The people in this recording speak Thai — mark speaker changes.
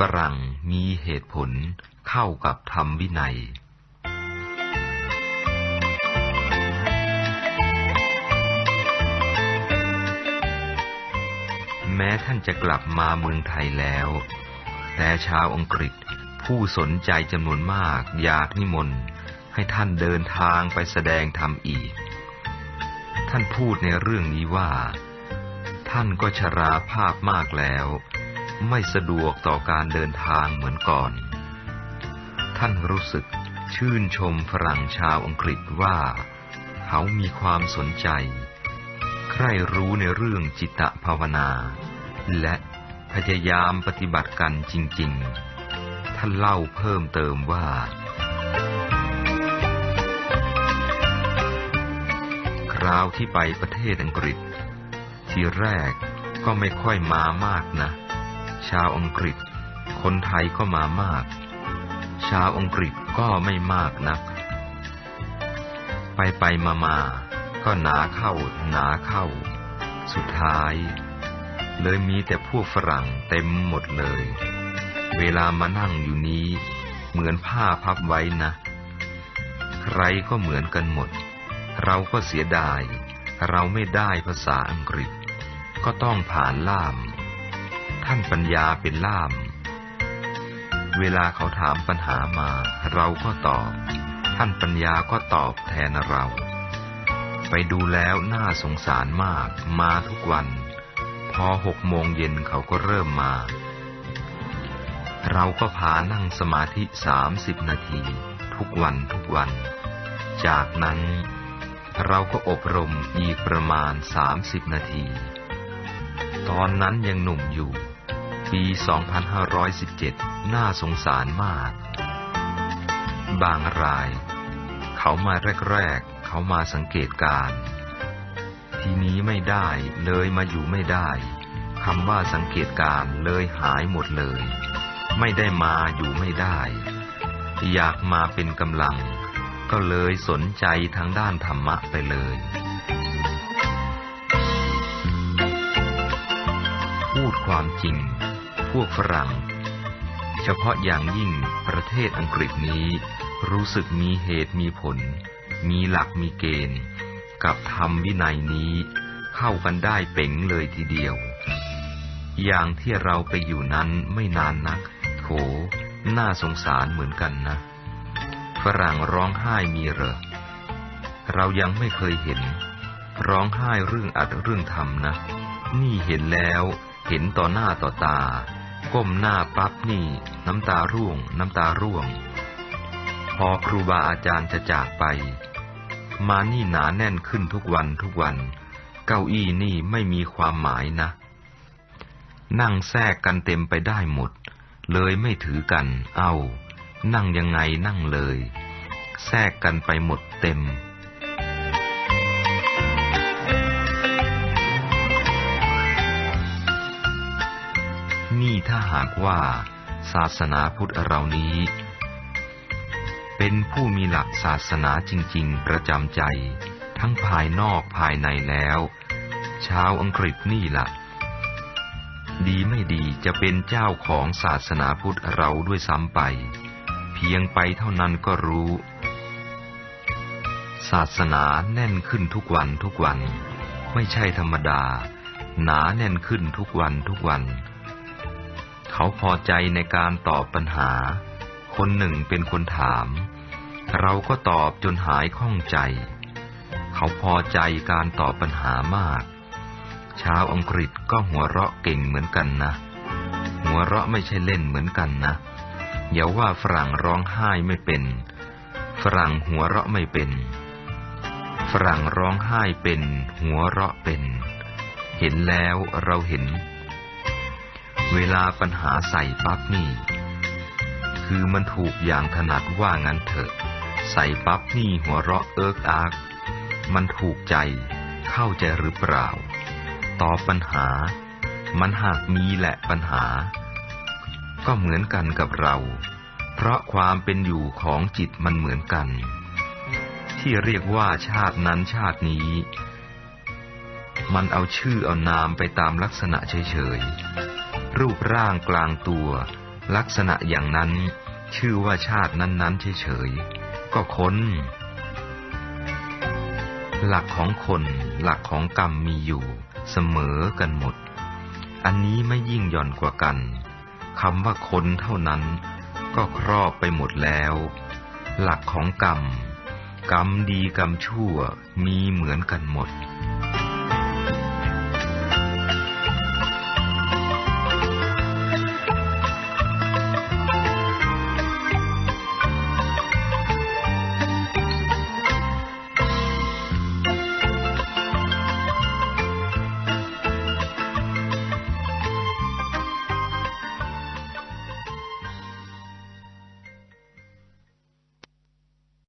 Speaker 1: ฝรั่งมีเหตุผลเข้ากับธรรมวินัย แม้ท่านจะกลับมาเมืองไทยแล้ว แต่ชาวอังกฤษผู้สนใจจำนวนมากอยากนิมนต์ให้ท่านเดินทางไปแสดงธรรมอีก ท่านพูดในเรื่องนี้ว่า ท่านก็ชราภาพมากแล้ว ไม่สะดวกต่อการเดินทางเหมือนก่อน ท่านรู้สึกชื่นชมฝรั่งชาวอังกฤษว่า เขามีความสนใจ ใคร่รู้ในเรื่องจิตภาวนา และพยายามปฏิบัติกันจริง ๆ ท่านเล่าเพิ่มเติมว่าคราวที่ไปประเทศอังกฤษ ทีแรกก็ไม่ค่อยมามากนะ ชาวอังกฤษ คนไทยก็มามาก ชาวอังกฤษก็ไม่มากนัก ไปไปมามาก็หนาเข้าหนาเข้า สุดท้าย เลยมีแต่พวกฝรั่งเต็มหมดเลย เวลามานั่งอยู่นี้ เหมือนผ้าพับไว้นะ ใครก็เหมือนกันหมด เราก็เสียดาย เราไม่ได้ภาษาอังกฤษ ก็ต้องผ่านล่าม ท่านปัญญาเป็นล่าม เวลาเขาถามปัญหามา เราก็ตอบ ท่านปัญญาก็ตอบแทนเรา ไปดูแล้วน่าสงสารมาก มาทุกวัน พอหกโมงเย็นเขาก็เริ่มมา เราก็พานั่งสมาธิสามสิบนาที ทุกวันทุกวัน จากนั้นเราก็อบรมอีกประมาณสามสิบนาที ตอนนั้นยังหนุ่มอยู่ ปี 2517 น่าสงสารมาก บางราย เขามาแรกๆ เขามาสังเกตการ ทีนี้ไม่ได้เลยมาอยู่ไม่ได้คำว่าสังเกตการเลยหายหมดเลย ไม่ได้มาอยู่ไม่ได้ อยากมาเป็นกำลัง ก็เลยสนใจทางด้านธรรมะไปเลยพูดความจริง วกฝรั่ง เฉพาะอย่างยิ่งประเทศอังกฤษนี้ รู้สึกมีเหตุมีผล มีหลักมีเกณฑ์ กับธรรมวินัยนี้ เข้ากันได้เป่งเลยทีเดียว อย่างที่เราไปอยู่นั้นไม่นานนักโถน่าสงสารเหมือนกันนะ ฝรั่งร้องไห้มีเหรอ เรายังไม่เคยเห็น ร้องไห้เรื่องอัดเรื่องทำนะ นี่เห็นแล้ว เห็นต่อหน้าต่อตา ก้มหน้าปั๊บนี่ น้ำตาร่วง น้ำตาร่วง พอครูบาอาจารย์จะจากไป มานี่หนาแน่นขึ้นทุกวันทุกวัน เก้าอี้นี่ไม่มีความหมายนะ นั่งแทรกกันเต็มไปได้หมด เลยไม่ถือกัน เอานั่งยังไงนั่งเลย แทรกกันไปหมดเต็ม นี่ถ้าหากว่าศาสนาพุทธเรานี้ เป็นผู้มีหลักศาสนาจริง ๆ ประจำใจ ทั้งภายนอกภายในแล้ว ชาวอังกฤษนี่ล่ะ ดีไม่ดีจะเป็นเจ้าของศาสนาพุทธเราด้วยซ้ำไป เพียงไปเท่านั้นก็รู้ ศาสนาแน่นขึ้นทุกวันทุกวัน ไม่ใช่ธรรมดา หนาแน่นขึ้นทุกวันทุกวัน เขาพอใจในการตอบปัญหา คนหนึ่งเป็นคนถาม เราก็ตอบจนหายข้องใจ เขาพอใจการตอบปัญหามาก ชาวอังกฤษก็หัวเราะเก่งเหมือนกันนะ หัวเราะไม่ใช่เล่นเหมือนกันนะ อย่าว่าฝรั่งร้องไห้ไม่เป็น ฝรั่งหัวเราะไม่เป็น ฝรั่งร้องไห้เป็น หัวเราะเป็น เห็นแล้วเราเห็น เวลาปัญหาใส่ปั๊บนี่ คือมันถูกอย่างถนัดว่างั้นเถอะ ใส่ปั๊บนี่หัวเราะเอิกอัก มันถูกใจเข้าใจหรือเปล่าตอบปัญหา มันหากมีแหละปัญหา ก็เหมือนกันกับเรา เพราะความเป็นอยู่ของจิตมันเหมือนกัน ที่เรียกว่าชาตินั้นชาตินี้ มันเอาชื่อเอานามไปตามลักษณะเฉยๆ รูปร่างกลางตัว ลักษณะอย่างนั้น ชื่อว่าชาตินั้นๆเฉยๆก็คนหลักของคนหลักของกรรมมีอยู่เสมอกันหมด อันนี้ไม่ยิ่งหย่อนกว่ากันคำว่าคนเท่านั้น ก็ครอบไปหมดแล้ว หลักของกรรม กรรมดีกรรมชั่วมีเหมือนกันหมด